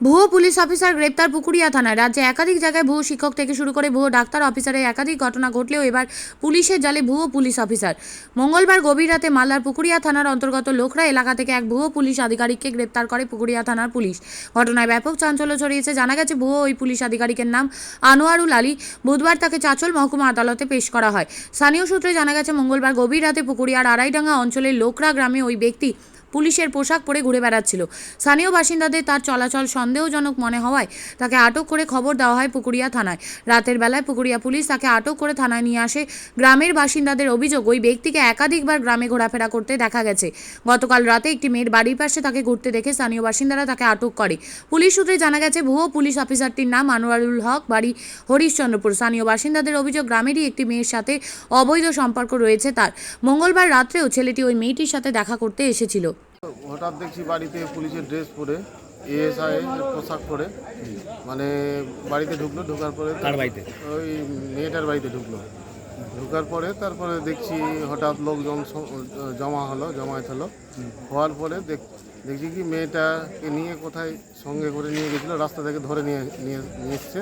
ভুয়ো police officer গ্রেপ্তার পুকুরিয়া থানায়। রাজ্যে একাধিক জায়গায় ভুয়ো শিক্ষক থেকে শুরু করে ভুয়ো ডাক্তার অফিসারের একাধিক ঘটনা ঘটলেও এবার পুলিশের জালে ভুয়ো পুলিশ অফিসার। মঙ্গলবার গভীর রাতে মালদার পুকুরিয়া থানার অন্তর্গত লোখরা এলাকা থেকে এক ভুয়ো পুলিশ আধিকারিককে গ্রেপ্তার করে পুকুরিয়া থানার পুলিশ। ঘটনায় ব্যাপক চাঞ্চল্য ছড়িয়েছে। জানা গেছে, ভুয়ো ওই পুলিশ আধিকারিকের নাম আনোয়ারুল আলী। বুধবার তাকে চাচল মহকুমা আদালতে পেশ করা হয়। স্থানীয় সূত্রে জানা গেছে, মঙ্গলবার গভীর রাতে পুকুরিয়ার আড়াইডাঙ্গা অঞ্চলের লোকরা গ্রামে ওই ব্যক্তি পুলিশের পোশাক পরে ঘুরে বেড়াচ্ছিল। স্থানীয় বাসিন্দাদের তার চলাচল সন্দেহজনক মনে হওয়ায় তাকে আটক করে খবর দেওয়া হয় পুকুরিয়া থানায়। রাতের বেলায় পুকুরিয়া পুলিশ তাকে আটক করে থানায় নিয়ে আসে। গ্রামের বাসিন্দাদের অভিযোগ, ওই ব্যক্তিকে একাধিকবার গ্রামে ঘোরাফেরা করতে দেখা গেছে। গতকাল রাতে একটি মেয়ের বাড়ির পাশে তাকে ঘুরতে দেখে স্থানীয় বাসিন্দারা তাকে আটক করে। পুলিশ সূত্রে জানা গেছে, ভুয়ো পুলিশ অফিসারটির নাম আনোয়ারুল হক, বাড়ি হরিশ্চন্দ্রপুর। স্থানীয় বাসিন্দাদের অভিযোগ, গ্রামেরই একটি মেয়ের সাথে অবৈধ সম্পর্ক রয়েছে তার। মঙ্গলবার রাত্রেও ছেলেটি ওই মেয়েটির সাথে দেখা করতে এসেছিল। হঠাৎ দেখছি বাড়িতে পুলিশের ড্রেস পরে এএসআই পোশাক পরে মানে বাড়িতে ঢুকলো ঢোকার পরে বাড়িতে? ওই মেয়েটার বাড়িতে ঢুকলো। ঢোকার পরে তারপরে দেখছি হঠাৎ লোকজন জমা হলো জমায়েত হলো। হওয়ার পরে দেখ- দেখছি কি মেয়েটাকে নিয়ে কোথায় সঙ্গে করে নিয়ে গেছিল রাস্তা থেকে ধরে নিয়ে নিয়ে নিয়ে এসছে।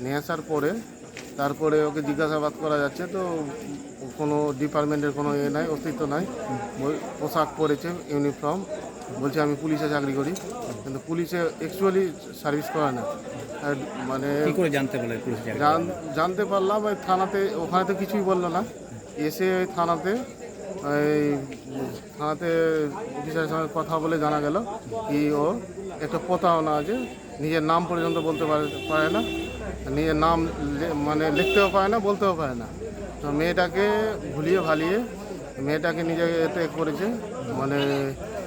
নিয়ে আসার পরে তারপরে ওকে জিজ্ঞাসাবাদ করা যাচ্ছে তো কোনো ডিপার্টমেন্টের কোনো এ নাই অস্তিত্ব নাই। পোশাক পরেছে ইউনিফর্ম। বলছে আমি পুলিশে চাকরি করি। কিন্তু পুলিশে অ্যাকচুয়ালি সার্ভিস করে না। আর মানে করে জানতে বলে জান- জানতে পারলাম ওই থানাতে ওখানে তো কিছুই বলল না। এসে ওই থানাতে থানাতে অফিসারের সঙ্গে কথা বলে জানা গেল কি ও একটা প্রতারণা আছে নিজের নাম পর্যন্ত বলতে পারে পারে না। নিজের নাম মানে লিখতেও পায় না, বলতেও পায় না। তো মেয়েটাকে ভুলিয়ে ভালিয়ে মেয়েটাকে নিজে এতে করেছে মানে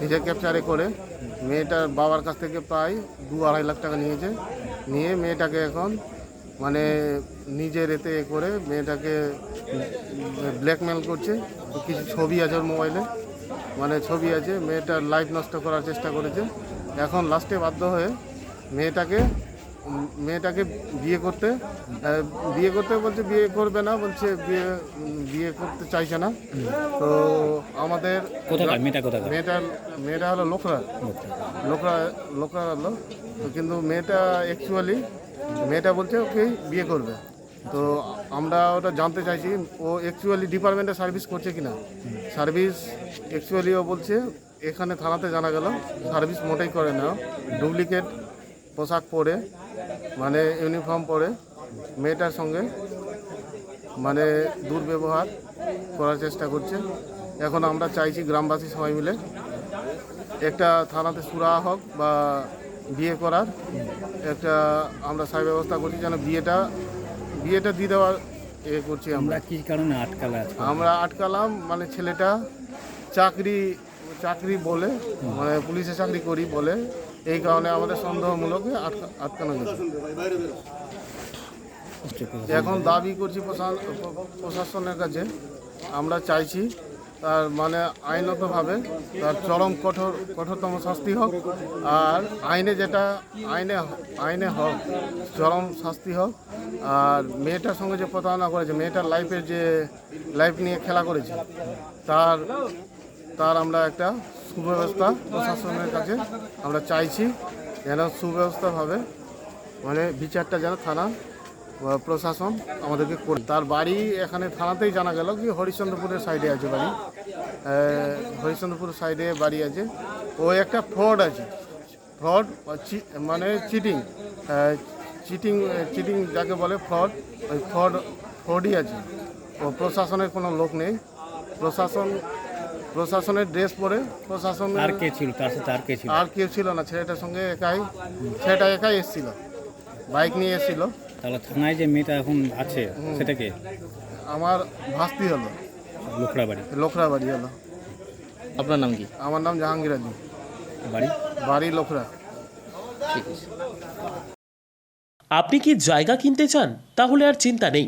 নিজে ক্যাপচারে করে। মেয়েটার বাবার কাছ থেকে প্রায় দু আড়াই লাখ টাকা নিয়েছে। নিয়ে মেয়েটাকে এখন মানে নিজের এতে করে মেয়েটাকে ব্ল্যাকমেল করছে। কিছু ছবি আছে ওর মোবাইলে মানে ছবি আছে, মেয়েটার লাইফ নষ্ট করার চেষ্টা করেছে। এখন লাস্টে বাধ্য হয়ে মেয়েটাকে মেয়েটাকে বিয়ে করতে বিয়ে করতে বলছে বিয়ে করবে না বলছে বিয়ে বিয়ে করতে চাইছে না। তো আমাদের মেয়েটা মেয়েটার মেয়েটা হলো লোকরা। লোকরা লোকরা হলো। কিন্তু মেয়েটা অ্যাকচুয়ালি মেয়েটা বলছে ওকে বিয়ে করবে। তো আমরা ওটা জানতে চাইছি ও অ্যাকচুয়ালি ডিপার্টমেন্টে সার্ভিস করছে কি না সার্ভিস অ্যাকচুয়ালি ও বলছে এখানে থানাতে জানা গেল সার্ভিস মোটেই করে না। ডুপ্লিকেট পোশাক পরে মানে ইউনিফর্ম পরে মেয়েটার সঙ্গে মানে দুর্ব্যবহার করার চেষ্টা করছে। এখন আমরা চাইছি গ্রামবাসী সবাই মিলে একটা থানাতে সুরা হোক বা বিয়ে করার একটা আমরা সাই ব্যবস্থা করছি যেন বিয়েটা বিয়েটা দিয়ে দেওয়ার এ করছি আমরা কি কারণে আটকালে আজকে? আমরা আটকালাম মানে ছেলেটা চাকরি চাকরি বলে মানে পুলিশে চাকরি করি বলে এই কারণে আমাদের সন্দেহমূলক আটকা আটকানো এখন দাবি করছি প্রশা- প্রশাসনের কাছে, আমরা চাইছি তার মানে আইনতভাবে তার চরম কঠোর কঠোরতম শাস্তি হোক, আর আইনে যেটা আইনে আইনে হোক, চরম শাস্তি হোক, আর মেয়েটার সঙ্গে যে প্রতারণা করেছে, মেয়েটার লাইফের যে লাইফ নিয়ে খেলা করেছে, তার তার আমরা একটা সুব্যবস্থা প্রশাসনের কাছে আমরা চাইছি যেন সুব্যবস্থাভাবে মানে বিচারটা যেন থানা প্রশাসন আমাদেরকে করে। তার বাড়ি এখানে থানাতেই জানা গেল কি হরিশ্চন্দ্রপুরের সাইডে আছে বাড়ি। হরিশ্চন্দ্রপুর সাইডে বাড়ি আছে। ও একটা ফ্রড আছে। ফ্রড মানে চিটিং। চিটিং চিটিং যাকে বলে ফ্রড, ওই ফ্রড, ফ্রডই আছে। ও প্রশাসনের কোনো লোক নেই। প্রশাসন প্রশাসনের ড্রেস পরে প্রশাসনের আর কে ছিল? তার সাথে আর কে ছিল? আর কেউ ছিল না ছেলেটার সঙ্গে একাই ছেলেটা একাই এসেছিল বাইক নিয়ে এসেছিল। তাহলে থানায় যে মেয়েটা এখন আছে সেটা কে? আমার ভাস্তি হলো। লোকরা বাড়ি লোখরা বাড়ি হলো। আপনার নাম কি? আমার নাম জাহাঙ্গীর আলী বাড়ি? বাড়ি লোখরা। ঠিক আছে। আপনি কি জায়গা কিনতে চান? তাহলে আর চিন্তা নেই।